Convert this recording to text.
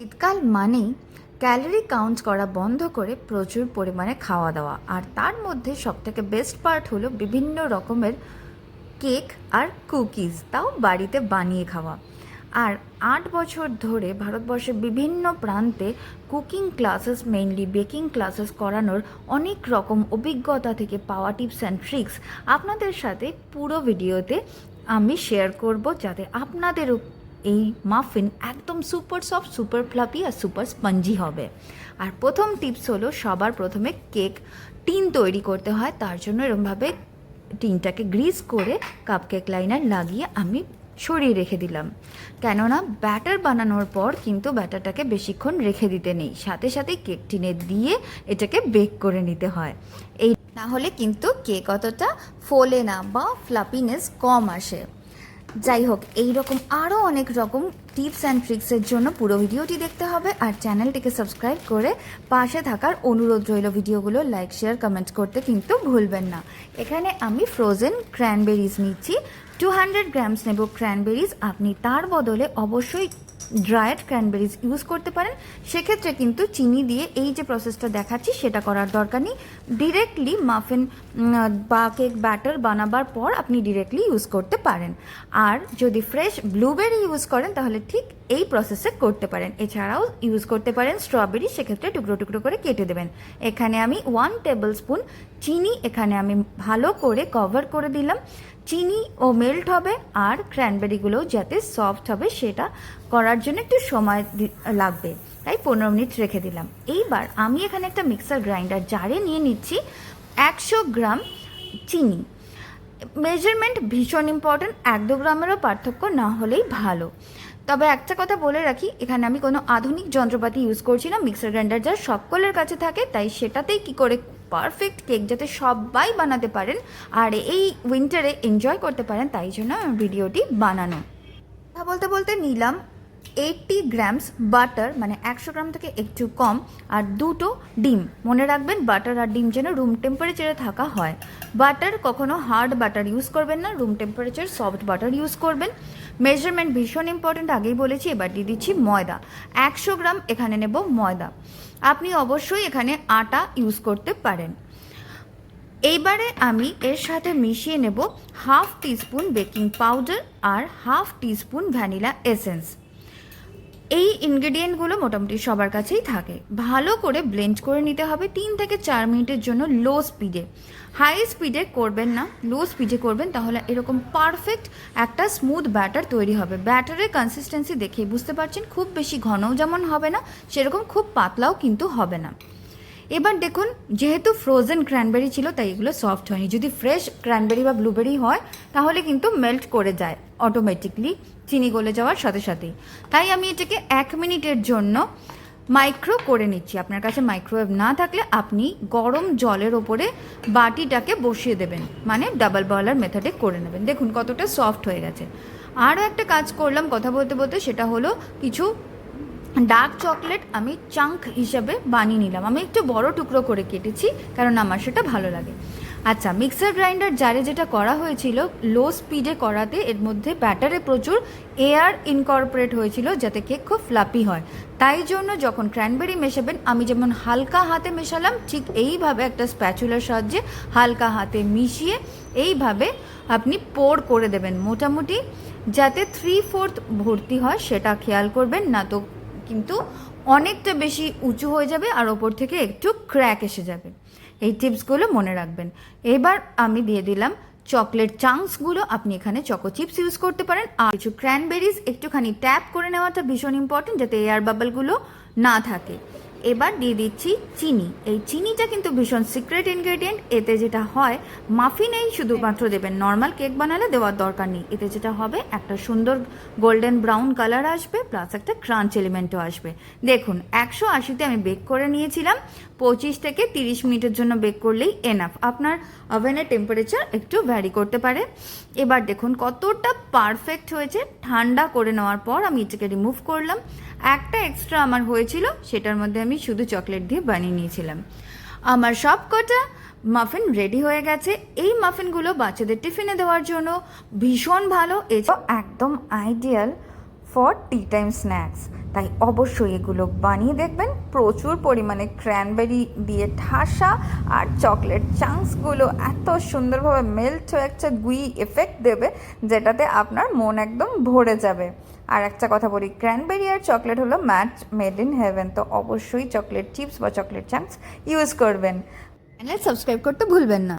শীতকাল মানেই calorie count করা বন্ধ করে প্রচুর পরিমাণে খাওয়া দাওয়া। আর তার মধ্যে সবথেকে বেস্ট পার্ট হলো বিভিন্ন রকমের কেক আর কুকিজ, তাও বাড়িতে বানিয়ে খাওয়া। আর আট বছর ধরে ভারতবর্ষের বিভিন্ন প্রান্তে cooking classes, mainly baking classes করানোর অনেক রকম অভিজ্ঞতা থেকে পাওয়া টিপস অ্যান্ড ট্রিক্স আপনাদের সাথে পুরো ভিডিওতে আমি শেয়ার করব যাতে আপনাদেরও এই মাফিন একদম সুপার সফট সুপার ফ্লাপি আর সুপার স্পঞ্জি হবে। আর প্রথম টিপস হলো সবার প্রথমে কেক টিন তৈরি করতে হয়, তার জন্য এরমভাবে টিনটাকে গ্রিস করে কাপকেক লাইনার লাগিয়ে আমি সরিয়ে রেখে দিলাম। কেননা ব্যাটার বানানোর পর কিন্তু ব্যাটারটাকে বেশিক্ষণ রেখে দিতে নেই, সাথে সাথে কেক টিনে দিয়ে এটাকে বেক করে নিতে হয়। এই না হলে কিন্তু কেক অতটা ফোলে না বা ফ্লাপিনেস কম আসে। যাই হোক, এইরকম আরও অনেক রকম টিপস অ্যান্ড ট্রিক্সের জন্য পুরো ভিডিওটি দেখতে হবে। আর চ্যানেলটিকে সাবস্ক্রাইব করে পাশে থাকার অনুরোধ রইল ভিডিওগুলো। লাইক শেয়ার কমেন্ট করতে কিন্তু ভুলবেন না। এখানে আমি ফ্রোজেন ক্র্যানবেরিজ নিচ্ছি। টু হান্ড্রেড গ্রামস নেব ক্র্যানবেরিজ আপনি তার বদলে অবশ্যই ড্রায়েড ক্র্যানবেরিজ ইউজ করতে পারেন। সেক্ষেত্রে কিন্তু চিনি দিয়ে এই যে প্রসেসটা দেখাচ্ছি, সেটা করার দরকার নেই। ডিরেক্টলি মাফিন বা কেক ব্যাটার বানাবার পর আপনি ডিরেক্টলি ইউজ করতে পারেন। আর যদি ফ্রেশ ব্লুবেরি ইউজ করেন, তাহলে ঠিক এই প্রসেসে করতে পারেন। এছাড়াও ইউজ করতে পারেন স্ট্রবেরি সেক্ষেত্রে টুকরো টুকরো করে কেটে দেবেন। এখানে আমি ওয়ান টেবিল স্পুন চিনি এখানে আমি ভালো করে কভার করে দিলাম। চিনি ও মেল্ট হবে আর ক্র্যানবেরিগুলোও যাতে সফট হবে সেটা করার জন্য একটু সময় লাগবে। তাই পনেরো মিনিট রেখে দিলাম। এইবার আমি এখানে একটা মিক্সার গ্রাইন্ডার জারে নিয়ে নিচ্ছি একশো গ্রাম চিনি। মেজারমেন্ট ভীষণ ইম্পর্ট্যান্ট এক দু গ্রামেরও পার্থক্য না হলেই ভালো। তবে একটা কথা বলে রাখি, এখানে আমি কোনো আধুনিক যন্ত্রপাতি ইউজ করছি না মিক্সার গ্রাইন্ডার যা সকলের কাছে থাকে, তাই সেটাতেই কি করে পারফেক্ট কেক যাতে সবাই বানাতে পারেন আর এই উইন্টারে এনজয় করতে পারেন, তাই জন্য ভিডিওটি বানানো। কথা বলতে বলতে নিলাম এইটটি গ্রামস বাটার মানে একশো গ্রাম থেকে একটু কম, আর দুটো ডিম। মনে রাখবেন বাটার আর ডিম যেন রুম টেম্পারেচারে থাকা হয়। বাটার কখনো হার্ড বাটার ইউজ করবেন না room temperature soft butter use করবেন। মেজারমেন্ট ভীষণ ইম্পর্ট্যান্ট আগেই বলেছি, এবার দিয়ে দিচ্ছি ময়দা। একশো গ্রাম এখানে নেব ময়দা। আপনি অবশ্যই এখানে আটা ইউজ করতে পারেন। এইবারে আমি এর সাথে মিশিয়ে নেব হাফ টিস্পুন বেকিং পাউডার আর হাফ টিস্পুন ভ্যানিলা এসেন্স। এই ইনগ্রেডিয়েন্টগুলো মোটামুটি সবার কাছেই থাকে। ভালো করে ব্লেন্ড করে নিতে হবে তিন থেকে চার মিনিটের জন্য লো স্পিডে হাই স্পিডে করবেন না লো স্পিডে করবেন, তাহলে এরকম পারফেক্ট একটা স্মুথ ব্যাটার তৈরি হবে। ব্যাটারের কনসিস্টেন্সি দেখে বুঝতে পারছেন, খুব বেশি ঘনও যেমন হবে না, সেরকম খুব পাতলাও কিন্তু হবে না। এবার দেখুন, যেহেতু ফ্রোজেন ক্র্যানবেরি ছিল, তাই এগুলো সফট হয়নি। যদি ফ্রেশ ক্র্যানবেরি বা ব্লুবেরি হয়, তাহলে কিন্তু মেল্ট করে যায়। অটোমেটিকলি চিনি গলে যাওয়ার সাথে সাথেই। তাই আমি এটাকে এক মিনিটের জন্য মাইক্রো করে নিচ্ছি। আপনার কাছে মাইক্রোওয়েভ না থাকলে আপনি গরম জলের ওপরে বাটিটাকে বসিয়ে দেবেন। মানে ডাবল বয়লার মেথডে করে নেবেন। দেখুন কতটা সফট হয়ে গেছে। আরও একটা কাজ করলাম কথা বলতে বলতে, সেটা হলো কিছু ডার্ক চকলেট আমি চাঙ্ক হিসাবে বানিয়ে নিলাম। আমি একটু বড় টুকরো করে কেটেছি, কারণ আমার সেটা ভালো লাগে। আচ্ছা মিক্সার গ্রাইন্ডার জারে যেটা করা হয়েছিল লো স্পিডে করাতে এর মধ্যে ব্যাটারে প্রচুর এয়ার ইনকর্পোরেট হয়েছিল যাতে কেক খুব ফ্লাপি হয়। তাই জন্য যখন ক্র্যানবেরি মেশাবেন, আমি যেমন হালকা হাতে মেশালাম, ঠিক এইভাবে একটা স্প্যাচুলার সাহায্যে হালকা হাতে মিশিয়ে এইভাবে আপনি পোর করে দেবেন মোটামুটি, যাতে থ্রি ফোর্থ ভর্তি হয় সেটা খেয়াল করবেন, না তো কিন্তু অনেকটা বেশি উঁচু হয়ে যাবে আর ওপর থেকে একটু ক্র্যাক এসে যাবে। এই টিপসগুলো মনে রাখবেন। এবার আমি দিয়ে দিলাম চকলেট চাংসগুলো। আপনি এখানে চকো চিপস ইউজ করতে পারেন। আর কিছু ক্র্যানবেরিজ একটুখানি ট্যাপ করে নেওয়াটা ভীষণ ইম্পর্টেন্ট যাতে এয়ার বাবলগুলো না থাকে। এবার দিয়ে দিচ্ছি চিনি। এই চিনিটা কিন্তু ভীষণ সিক্রেট ইনগ্রেডিয়েন্ট এতে যেটা হয় মাফিনেই শুধুমাত্র দেবেন। নর্মাল কেক বানালে দেওয়ার দরকার নেই। এতে যেটা হবে একটা সুন্দর গোল্ডেন ব্রাউন কালার আসবে প্লাস একটা ক্রাঞ্চ এলিমেন্টও আসবে। দেখুন একশো আশিতে আমি বেক করে নিয়েছিলাম। পঁচিশ থেকে তিরিশ মিনিটের জন্য বেক করলেই এনাফ আপনার ওভেনের টেম্পারেচার একটু ভ্যারি করতে পারে। এবার দেখুন কতটা পারফেক্ট হয়েছে। ঠান্ডা করে নেওয়ার পর আমি এটাকে রিমুভ করলাম। একটা এক্সট্রা আমার হয়েছিল, সেটার মধ্যে আমি শুধু চকলেট দিয়ে বানিয়ে নিয়েছিলাম। আমার সব কটা মাফিন রেডি হয়ে গেছে। এই মাফিনগুলো বাচ্চাদের টিফিনে দেওয়ার জন্য ভীষণ ভালো। এছাড়াও একদম ideal for tea time snacks তাই অবশ্যই এগুলো বানিয়ে দেখবেন। প্রচুর পরিমাণে ক্র্যানবেরি দিয়ে ঠাসা আর চকলেট চাংসগুলো এত সুন্দরভাবে মেল্ট হয়ে একটা গুই এফেক্ট দেবে, যেটাতে আপনার মন একদম ভরে যাবে। আর একটা কথা বলি ক্র্যানবেরি আর চকলেট হলো ম্যাচ মেড ইন হেভেন তো অবশ্যই চকলেট চিপস বা চকলেট চাংস ইউজ করবেন। চ্যানেল সাবস্ক্রাইব করতে ভুলবেন না।